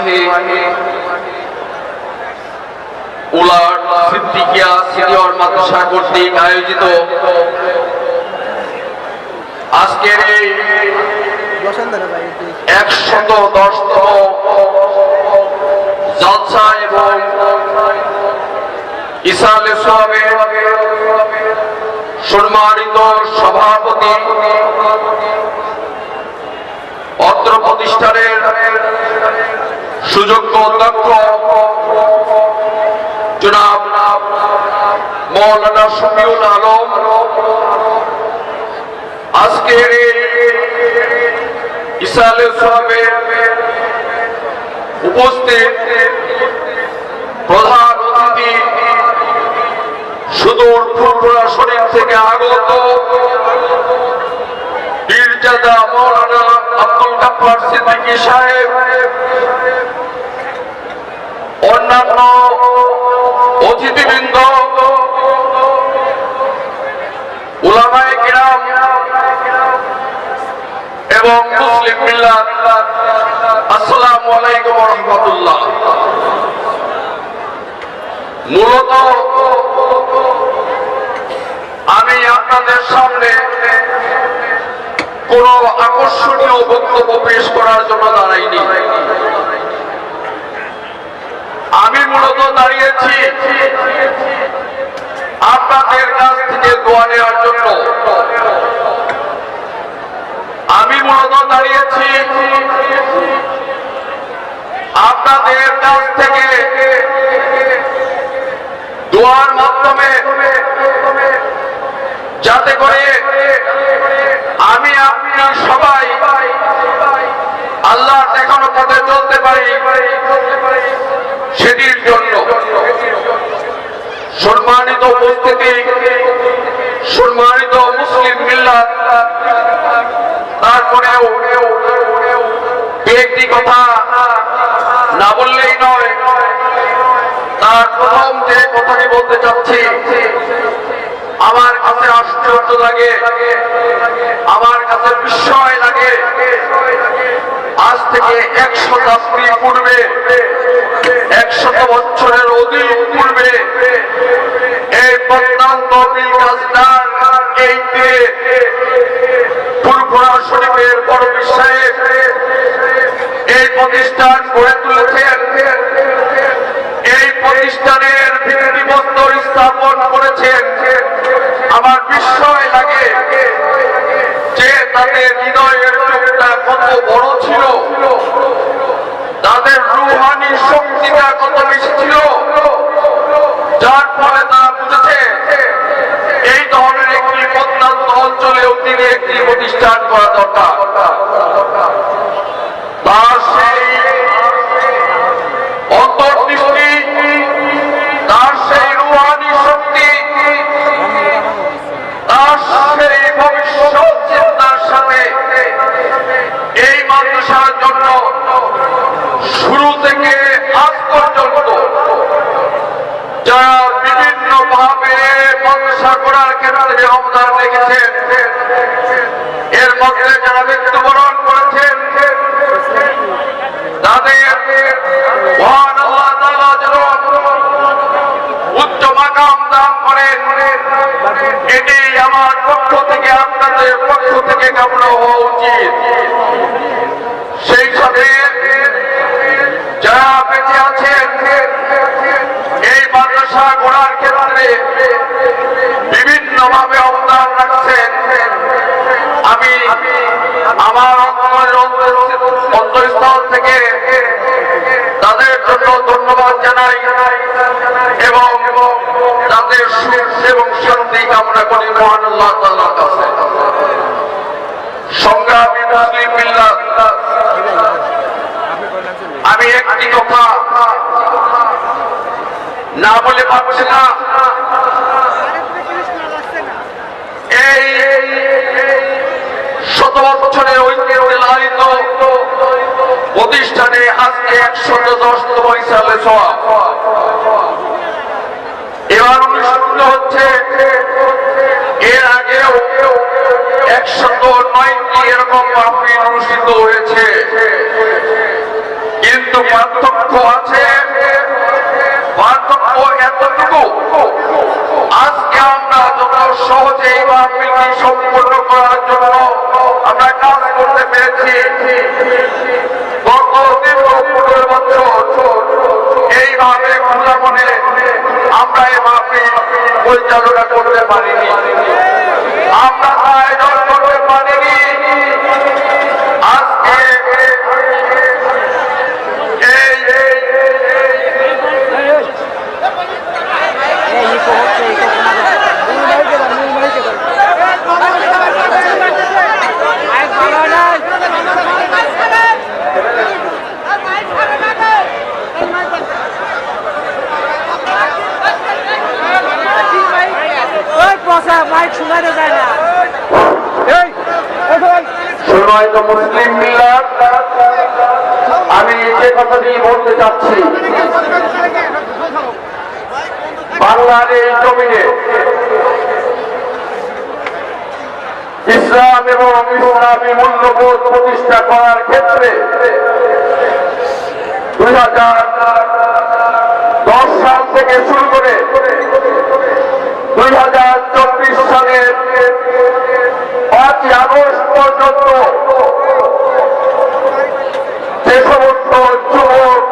ঐতিহ্যবাহী উলাট সিদ্দিকিয়া সিনিয়র মাদ্রাসা কর্তৃক আয়োজিত। আজকের এই একশত দশতম জলসা এবং সম্মানিত সভাপতি, অত্র প্রতিষ্ঠানের সুযোগ্য অধ্যক্ষ জনাব মৌলানা শফিউল আলম, আজকের ইসালে সোহাবের উপস্থিত প্রধান অতিথি সুদূর ফুরফুরা শরীফ থেকে আগত বীরজাদা মৌলানা আব্দুল গাফফার সিদ্দিকী সাহেব অন্যান্য অতিথিবৃন্দ, উলামায়ে কিরাম এবং মুসলিম মিল্লাত, আসসালামু আলাইকুম রাহমাতুল্লাহ। মূলত আমি আপনাদের সামনে কোন আকর্ষণীয় বক্তব্য পেশ করার জন্য দাঁড়াইনি। আমি মূলত দাঁড়িয়েছি আপনাদের কাছ থেকে দোয়া নেওয়ার জন্য। আমি মূলত দাঁড়িয়েছি আপনাদের কাছ থেকে দোয়ার মাধ্যমে, যাতে করে আমি আপনি সবাই আল্লাহ দেখানো পথে চলতে পারি। সেটির জন্য সম্মানিত উপস্থিতি, সম্মানিত মুসলিম মিল্লাত, তারপরেও একটি কথা না বললেই নয়, তার প্রথম যে কথাটি বলতে চাচ্ছি, আমার কাছে আশ্চর্য লাগে, আমার কাছে বিস্ময় লাগে আজ থেকে একশো যাত্রী পূর্বে, একশত বছরের অধিক পূর্বে, এই গাছদার এই শরীফের বড় এই প্রতিষ্ঠান গড়ে তুলেছেন। এই প্রতিষ্ঠানের ভিত্তিবস্তর স্থাপন করেছেন। আমার বিস্ময় লাগে যে তাদের হৃদয়ের চোখটা কত বড় ছিল। তাদের রুহানি শক্তিটা কত বেশি ছিল? যার ফলে তারা বুঝেছে, এই ধরনের একটি প্রত্যন্ত অঞ্চলেও তিনি একটি প্রতিষ্ঠান করা দরকার। তার সেই অন্তর্দৃষ্টি তার সেই রুহানি শক্তি তার সেই ভবিষ্যৎ চিন্তার সাথে এই মাদ্রাসার জন্য শুরু থেকে আজ পর্যন্ত যারা বিভিন্ন ভাবে দান করেন। এটি আমার পক্ষ থেকে, আপনাদের পক্ষ থেকে কামনা হওয়া উচিত। সেই সাথে যারা বেঁচে আছেন এই মাদ্রাসা গড়ার ক্ষেত্রে বিভিন্ন ভাবে অবদান রাখছেন। আমি আমার অন্তঃস্থল থেকে তাদের জন্য ধন্যবাদ জানাই এবং তাদের সুখ এবং শান্তি কামনা করি মহান আল্লাহ তাআলার কাছে। সংগ্রামী মুসলিম মিল্লাত আমি একটি কথা না বলে পারছি না। এই শত বছরের ঐতিহ্যে লালিত প্রতিষ্ঠানে আজকে একশত দশতম হিসাবে সব হচ্ছে, এর আগেও একশত নয়টি এরকম মাহফিল অনুষ্ঠিত হয়েছে। কিন্তু পার্থক্য আছে, পার্থক্য এতটুকু, আজকে আমরা যত সহজে এই মাহফিলটি সম্পূর্ণ করার জন্য আমরা কাজ করতে পেরেছি। এইভাবে খোলা মনে আমরা এই মাহফিল পরিচালনা করতে পারিনি আমরা তা আয়োজন করতে পারিনি আজকে এই এই এই ইকো হচ্ছে ইকো মাইক ভালো নাই ওই পচা মাইক শোনানো যায় না এই এই ভাই সম্মানিত মুসলিম মিল্লাত আমি যে কথাটি বলতে চাচ্ছি বাংলার এই জমিনে ইসলাম এবং ইসলামী মূল্যবোধ প্রতিষ্ঠা করার ক্ষেত্রে দুই হাজার দশ সাল থেকে শুরু করে দুই হাজার চব্বিশ সালের পাঁচই আগস্ট পর্যন্ত যে সমস্ত যুবক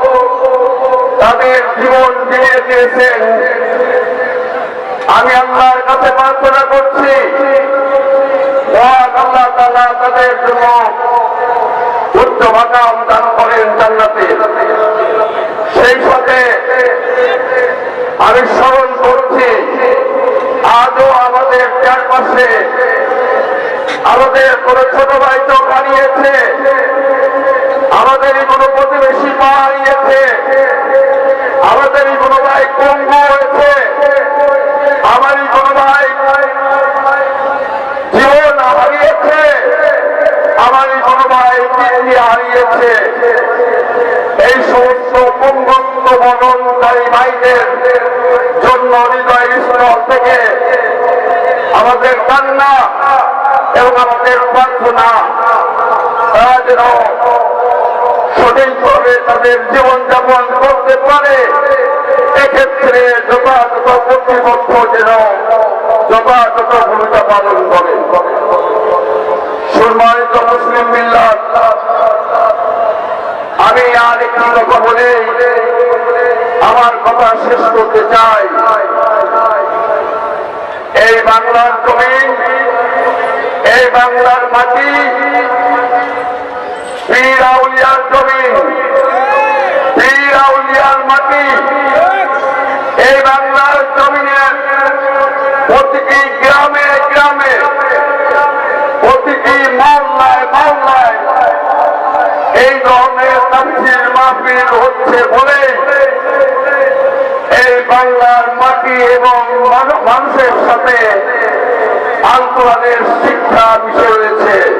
তাদের জীবন বিলিয়ে দিয়েছেন। আমি আল্লাহর কাছে প্রার্থনা করছি আল্লাহ তাআলা তাদের জন্য উচ্চ মাকাম দান করেন জান্নাতে। সেই সাথে আমি স্মরণ করছি, আজও আমাদের চারপাশে আমাদের কোনো ছোট ভাই চোখ হারিয়েছে আমাদেরই কোনো প্রতিবেশী পা হারিয়েছে আমাদেরই কোনো ভাই পঙ্গু হয়েছে। আমারই কোনো ভাই জীবন হারিয়েছে। আমারই কোনো ভাই কিডনি হারিয়েছে। এই সমস্ত পঙ্গত্ব বননকারী ভাইদের জন্য হৃদয় স্থল থেকে আমাদের কান্না এবং আমাদের প্রার্থনা যেন সঠিকভাবে তাদের জীবনযাপন করতে পারে, এক্ষেত্রে যথাযথ কর্তৃপক্ষ যেন যথাযথ ভূমিকা পালন করে। সম্মানিত মুসলিম মিল্লাত আমি আর একটি কথা বলে আমার কথা শেষ করতে চাই। এই বাংলার জমিন, এই বাংলার মাটি পীর আউলিয়ার জমিন পীর মাটি, এই বাংলার জমিনের প্রতিটি গ্রামে গ্রামে, প্রতিটি মহল্লায় এই ধরনের তাফসির মাহফিল হচ্ছে বলে এই বাংলার মাটি এবং মান- মানুষের সাথে আন্তরানের শিক্ষা বিষয় রয়েছে।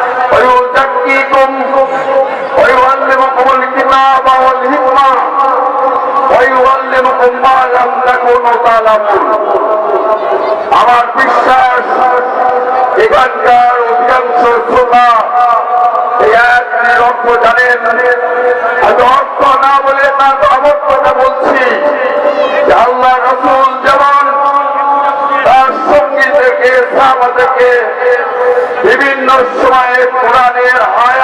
ويزكيكم ويعلمكم الكتاب والحكمة ويعلمكم ما لم تكونوا تعلمون আমার বিশ্বাস এখানকার অধিকাংশ শ্রোতা এই একটি অর্থ জানেন আমি অর্থ না বলে তার অবর্থটা বলছি যে আল্লাহ রসুল যেমন তার সঙ্গী থেকে সাহাবা থেকে বিভিন্ন সময়ে কোরআনের আয়াত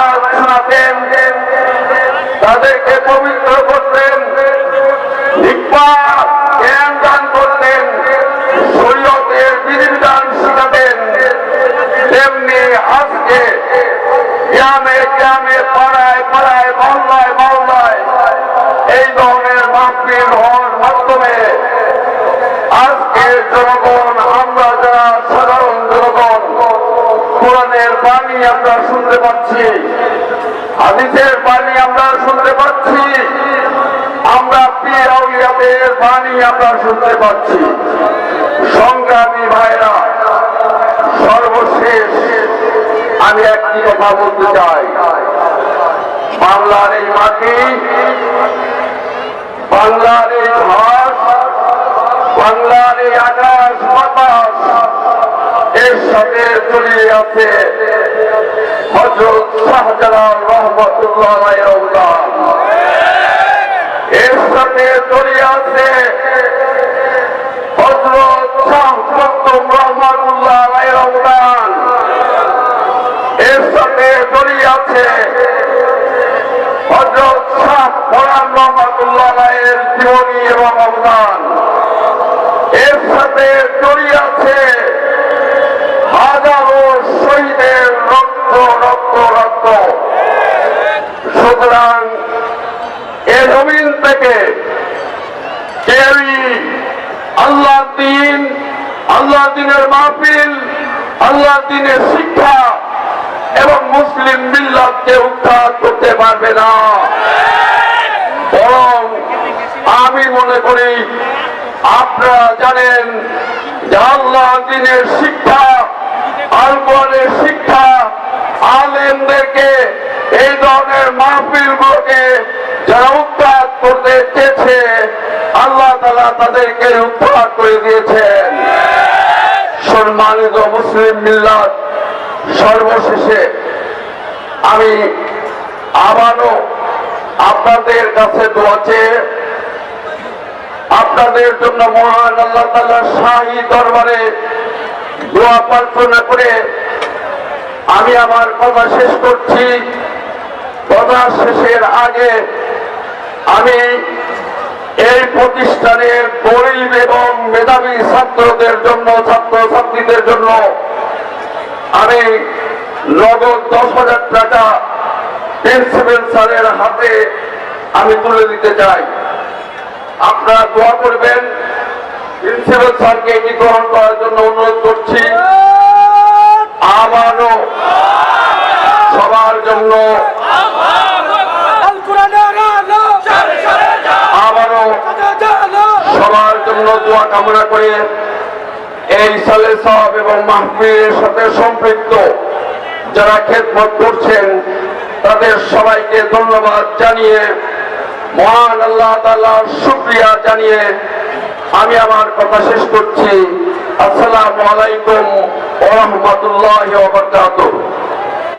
বাণী আমরা শুনতে পাচ্ছি। হাদিসের বাণী আমরা শুনতে পাচ্ছি। আমরা পীর আউলিয়াদের বাণী আমরা শুনতে পাচ্ছি। সংগ্রামী ভাইরা, সর্বশেষ আমি একটি কথা বলতে চাই। বাংলার এই মাটি, বাংলার এই ঘাস, বাংলার এই আকাশ বাতাস, এর সাথে জড়িয়ে আছে হজরত শাহজালাল রহমতুল্লাহ এর সাথে জড়িয়ে আছে হজরত শাহ মকদুম রহমতুল্লাহ অবদান এর সাথে জড়িয়ে জীবনী এবং অবদান এর সাথে জড়িয়ে আছে কেউই আল্লাহ দিন আল্লাহ দিনের মাহফিল আল্লাহ দিনের শিক্ষা এবং মুসলিম মিল্লাতকে উদ্ধার করতে পারবে না। বরং আমি মনে করি, আপনারা জানেন যে আল্লাহ দিনের শিক্ষা আল কোরআনের শিক্ষা, আলেমদেরকে এই ধরনের মাহফিলগুলোকে যারা উদ্ধার করতে চেয়েছে আল্লাহ তালা তাদেরকে উদ্ধার করে দিয়েছেন। সম্মানিত মুসলিম মিল্লাত, সর্বশেষে আমি আবারও আপনাদের কাছে দোয়াছে আপনাদের জন্য মহান আল্লাহ তাল্লাহ শাহী দরবারে দোয়া প্রার্থনা করে আমি আমার কথা শেষ করছি। কথা শেষের আগে আমি এই প্রতিষ্ঠানের গরিব এবং মেধাবী ছাত্রদের জন্য ছাত্র ছাত্রীদের জন্য আমি নগদ দশ হাজার টাকা প্রিন্সিপাল স্যারের হাতে আমি তুলে দিতে চাই। আপনারা দোয়া করবেন প্রিন্সিপাল স্যারকে এটি গ্রহণ করার জন্য অনুরোধ করছি। আবারও সবার জন্য আল কোরআনের আলো আবারও আলো সবার জন্য দোয়া কামনা করে এই সালে সব এবং মাহফিলের সাথে সম্পৃক্ত যারা খেদমত করছেন, তাদের সবাইকে ধন্যবাদ জানিয়ে, মহান আল্লাহ তাআলার শুক্রিয়া জানিয়ে আমি আমার কথা শেষ করছি। আসসালামু আলাইকুম ওয়া রাহমাতুল্লাহি ওয়া বারাকাতুহু।